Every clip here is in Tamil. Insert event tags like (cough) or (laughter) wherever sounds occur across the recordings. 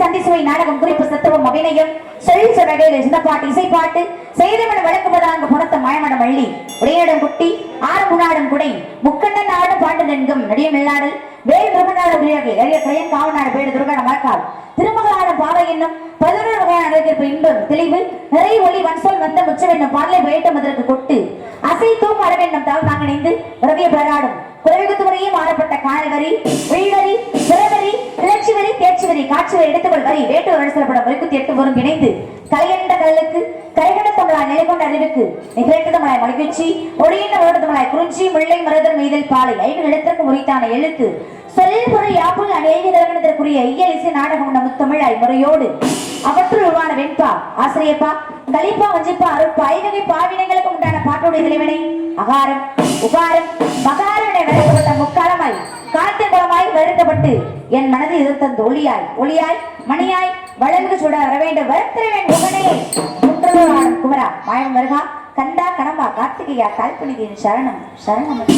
சந்திசுவை நாடகம் குறிப்பு சத்துவம் அபிநயம் சொல் சொடகையில் இசைப்பாட்டு செய்தவன் வழக்குமதாங்க வள்ளி குட்டி குடை முக்கண்ணன் ஆடும் பாண்டு வேல் எளிய பேடு துர்கான மறக்கால் திருமகளான பாவை என்னும் பதினோரு வகையான அழகிற்கு இன்பம் தெளிவு நிறை ஒளி வன்சொல் வந்த முச்சம் என்னும் பாடலை பயிட்டம் அதற்கு கொட்டு அசை தூம் அரவென்னும் தாள் நாங்கிணைந்து ரவிய பெறாடும் குறைவுத்து மாறப்பட்ட காணல் வரி உள்வரி பிறவரி கிளர்ச்சி வரி தேர்ச்சி வரி காட்சி வரி எடுத்துக்கொள் வரி வேட்டு வரிசலப்பட வரிக்குத்தி எட்டு வரும் இணைந்து கலையண்ட கடலுக்கு கரைகட தமிழாய் நிலை கொண்ட அறிவுக்கு நிகழ்ந்த தமிழாய் மகிழ்ச்சி ஒளியின வருட தமிழாய் குறிஞ்சி முல்லை மருதர் மீதல் பாலை ஐந்து நிலத்திற்கு முறைத்தான எழுத்து. சொல் பொருள் யாப்புள் அநேக நிறுவனத்திற்குரிய இயல் இசை நாடகம் உள்ள தமிழாய் முறையோடு அவற்றுள் உருவான வெண்பா ஆசிரியப்பா கலிப்பா வஞ்சிப்பா அருட்பா ஐவகை பாவினங்களுக்கு உண்டான பாட்டுடைய தலைவனை அகாரம் உகாரம் மகாரம் முக்காலமாய் காத்தின் குளமாய் வருத்தப்பட்டு என் மனதை இருந்த ஒளியாய் ஒளியாய் மணியாய் வளர்ந்து சுட வர வேண்டும் வருத்திரவேன் முகனே குன்றலூர் குமரா மாயம் வருகா கண்டா கணமா கார்த்திகையா கால்பனிதியின் சரணம் சரணம்.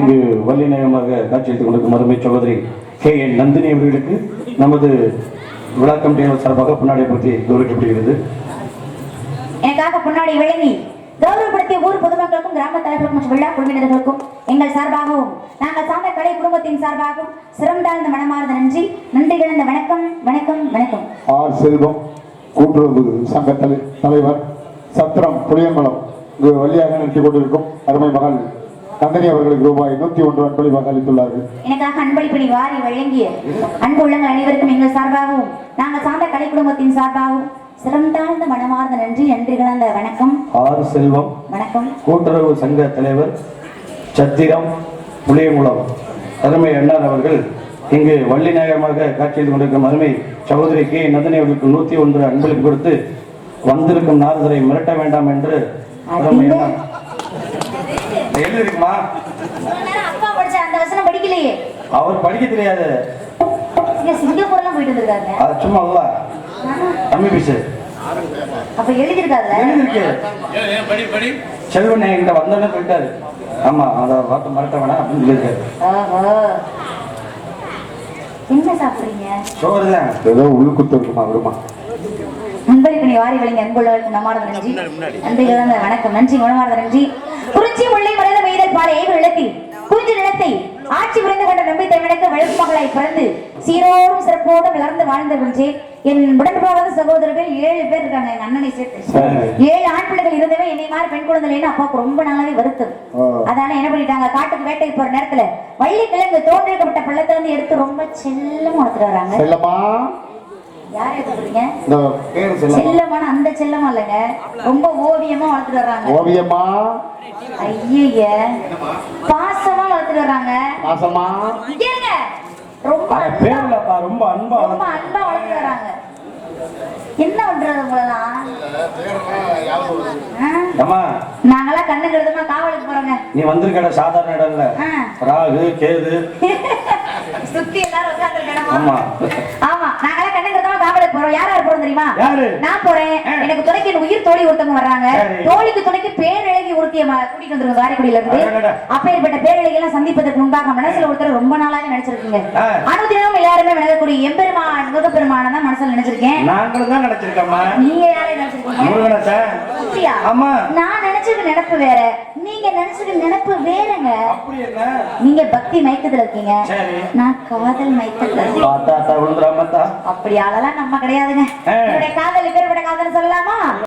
இங்கு வள்ளிநயமாக காட்சியளித்துக் கொண்டிருக்கும் அருமை சகோதரி கே என் நந்தினி அவர்களுக்கு நமது விழா கமிட்டியினர் சார்பாக பொன்னாடை பற்றி கௌரவிக்கப்படுகிறது. எனக்காக முன்னாடி விளங்கி கௌரவப்படுத்திய ஊர் பொதுமக்களுக்கும் கிராம தலைவர்களுக்கும் மற்றும் விழா குழுவினர்களுக்கும் எங்கள் சார்பாகவும் நாங்கள் சார்ந்த கலை குடும்பத்தின் சார்பாகவும் சிறந்தாழ்ந்த மனமார்ந்த நன்றி. நன்றி கலந்த வணக்கம் வணக்கம் வணக்கம். ஆர் செல்வம் கூட்டுறவு சங்க தலை தலைவர் சத்திரம் புளியங்குளம் இங்கு வழியாக நடத்தி கொண்டிருக்கும் அருமை மகள் நந்தினி அவர்களுக்கு ரூபாய் நூத்தி ஒன்று அன்பளிப்பாக அளித்துள்ளார்கள். எனக்காக அன்பளிப்பணி வாரி வழங்கிய அன்பு உள்ளங்கள் அனைவருக்கும் எங்கள் சார்பாகவும் நாங்கள் சார்ந்த கலை குடும்பத்தின் சார்பாகவும் சிறந்தாழ்ந்த மனமார்ந்த நன்றி நன்றி கலந்த வணக்கம். ஆர் செல்வம் வணக்கம். கூட்டுறவு சங்க தலைவர் சத்திரம் புளியங்குளம். அருமை அண்ணார் அவர்கள் இங்கு வள்ளிநாயகமாக காட்சியில் கொண்டிருக்கும் அருமை சகோதரி கே. நந்தினி அவர்களுக்கு நூத்தி ஒன்று அன்பளிப்பு கொடுத்து வந்திருக்கும் நாரதரை மிரட்ட வேண்டாம் என்று அருமை அண்ணா எழுதிருக்குமா அப்பா படிச்ச அந்த வசனம் படிக்கலையே. அவர் படிக்க தெரியாது. சிங்கப்பூர்லாம் போயிட்டு வந்திருக்காங்க அது சும்மா இல்ல. தமிழ் பீசு. அப்ப எழுதியிருக்காதுல எழுதிருக்கு செல்வன் என்கிட்ட வந்தோடனே போயிட்டாரு. ஆமா அதை வார்த்தை மறக்க வேணாம் அப்படின்னு சொல்லியிருக்காரு. என்ன சாப்பிடுறீங்க? சோறு தான் ஏதோ உள்குத்து இருக்குமா வருமா அன்பளிப்பணி வாரி வழங்கி அன்புள்ளவருக்கு நம்மார்ந்த நன்றி. நன்றி கலந்த வணக்கம். நன்றி குணமார்ந்த நன்றி. குறிச்சி முல்லை மனித மெய்தல் பாலை ஏக நிலத்தில் குறிஞ்சி நிலத்தை ஆட்சி புரிந்து கொண்ட நம்பி தமிழக வழுமகளாய் பிறந்து சீரோடும் சிறப்போடும் வளர்ந்து வாழ்ந்து கொண்டேன் என் உடன்பாவாத சகோதரர்கள் ஏழு பேர் இருக்காங்க எங்க அண்ணனை சேர்த்து. சரி. ஏழு ஆண் பிள்ளைகள் இருந்தவே என்னை மாதிரி பெண் குழந்தை இல்லைன்னு அப்பாவுக்கு ரொம்ப நாளாவே வருத்தம். ஆ. அதான என்ன பண்ணிட்டாங்க காட்டுக்கு வேட்டைக்கு போற நேரத்துல வள்ளி கிழங்கு தோன்றிருக்கப்பட்ட பள்ளத்துல இருந்து எடுத்து ரொம்ப செல்லமா வளர்த்துட்டு வராங்க. யார் எடுத்துக்கிறீங்க இந்த பேர் செல்லம்மா செல்லமான அந்த செல்லமா இல்லைங்க ரொம்ப ஓவியமா வளர்த்துட்டு வர்றாங்க. ஓவியம்மா ஐய பாசமா வளர்த்துட்டு வர்றாங்க. இருங்க ரொம்ப அன்பா- பேர்லப்பா ரொம்ப அன்பா ரொம்ப அன்பா வளர்த்துட்டு வர்றாங்க. என்ன பண்றது உங்களெல்லாம்? நாங்கெல்லாம் கண்ணு கருதுமா காவலுக்கு போறோங்க. நீ வந்திருக்கட சாதாரண இடம் இல்ல. ராகு கேது. (laughs) சுத்தி எல்லாரும் உட்கார்ந்து இடமா? ஆமா. ஆமா. நாங்கெல்லாம் கண்ணு கருதுமா காவலுக்கு போறோம். யார் யார் போறோம் தெரியுமா? நான் போறேன். எனக்கு துணைக்கு என் உயிர் தோழி ஒருத்தவங்க வர்றாங்க. தோழிக்கு துணைக்கு பேரழகி ஒருத்திய கூட்டிட்டு வந்துருங்க காரைக்குடியில இருந்து. அப்பேற்பட்ட பேரழகி எல்லாம் சந்திப்பதற்கு முன்பாக மனசுல ஒருத்தர் ரொம்ப நாளாவே நினைச்சிருக்கீங்க. ஆ. அனுதினமும் எல்லாருமே விளங்கக்கூடிய எம்பெருமான் முருகப்பெருமானை தான் மனசுல நினைச்சிருக்கேன். நாங்களும் தான் நினைச்சிருக்கோம்மா. நீங்க யாரை நினைச்சிருக்கீங்க? ஆமா. நான் நினைச்சிருக்க நினைப்பு வேற. நீங்க நினைச்சிருக்க நினைப்பு வேறங்க. அப்படி என்ன? நீங்க பக்தி மயக்கத்துல இருக்கீங்க. நான் காதல் மயக்கத்துல அப்படி ஆளெல்லாம் நம்ம கிடையாதுங்க. என்னுடைய காதல் பேர் காதல் சொல்லலாமா?